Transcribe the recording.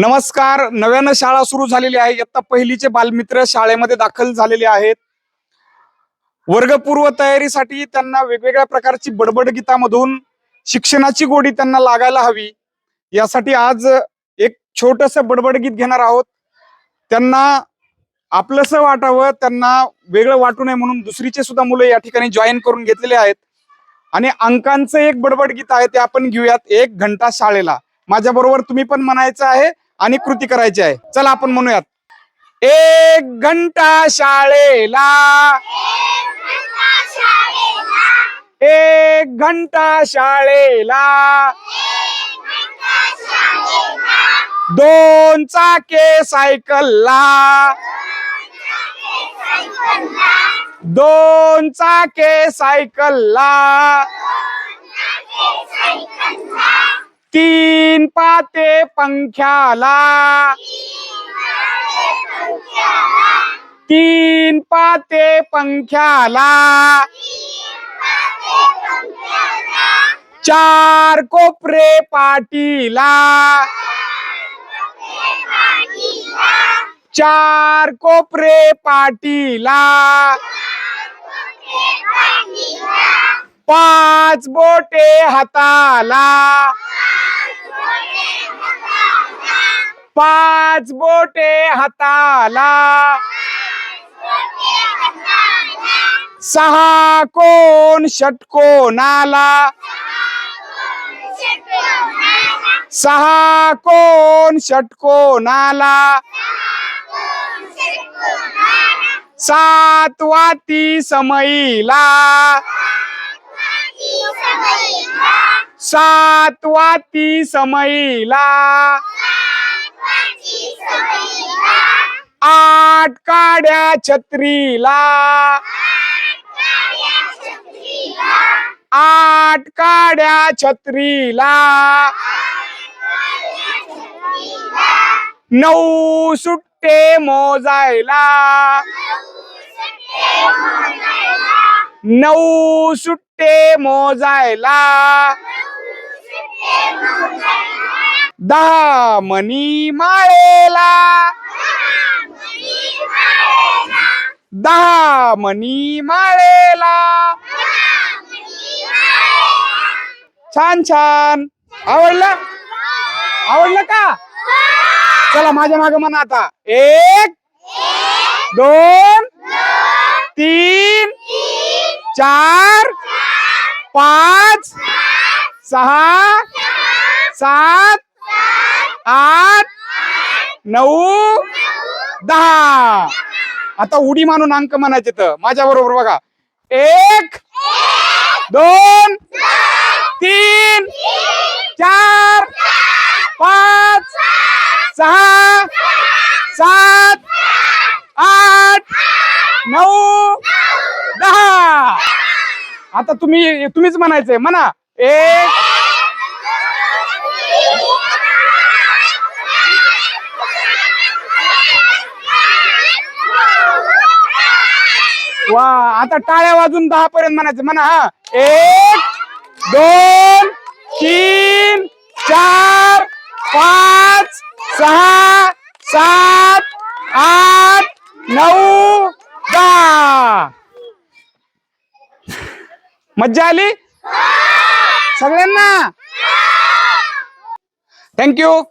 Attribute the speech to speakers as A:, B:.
A: नमस्कार. नव्यानं शाळा सुरू झालेली आहे. इयत्ता पहिलीचे बालमित्र शाळेमध्ये दाखल झालेले आहेत. वर्गपूर्व तयारीसाठी त्यांना वेगवेगळ्या प्रकारची बडबड गीतामधून शिक्षणाची गोडी त्यांना लागायला हवी. यासाठी आज एक छोटस बडबड गीत घेणार आहोत. त्यांना आपलंस वाटावं त्यांना वेगळं वाटू नये म्हणून दुसरीचे सुद्धा मुलं या ठिकाणी जॉईन करून घेतलेले आहेत. आणि अंकांचं एक बडबड गीत आहे ते आपण घेऊयात एक घंटा शाळेला. माझ्याबरोबर तुम्ही पण म्हणायचं आहे. आणि कृती करायची आहे. चला आपण म्हणूयात. एक घंटा शाळेला. एक घंटा शाळेला. दोन चाके सायकलला. दोन चाके सायकलला. तीन पाते पंख्याला। तीन पाते पंख्याला। चार कोपरे पाटीला। चार कोपरे पाटीला। पाच बोटे हाताला। पाच बोटे हाताला. सहा कोण षटकोनाला सहा कोण षटकोनाला सात वाती समईला. सात वाती समईला. आठ काड्या छत्रीला. आठ काड्या छत्रीला. नऊ सुट्टे मोजायला. नऊ सुट्टे मोजायला. दहा मनी माळेला. दहा मनी माळेला. छान छान. आवडलं? आवडलं का? चला माझ्या मागे म्हणा आता. एक दोन तीन चार पाच सहा सात आठ नऊ दहा. आता उडी मानून अंक म्हणायचे तर. माझ्या बरोबर बघा. एक दोन तीन चार पाच सहा सात आठ नऊ दहा. आता तुम्ही तुम्हीच म्हणायचंय. म्हणा. एक वा आता टाळ्या वाजून दहा पर्यंत म्हणायचं. म्हणा हा. एक दोन तीन चार पाच सहा सात आठ नऊ दहा. मज्जा आली? सगळ्यांना? थँक्यू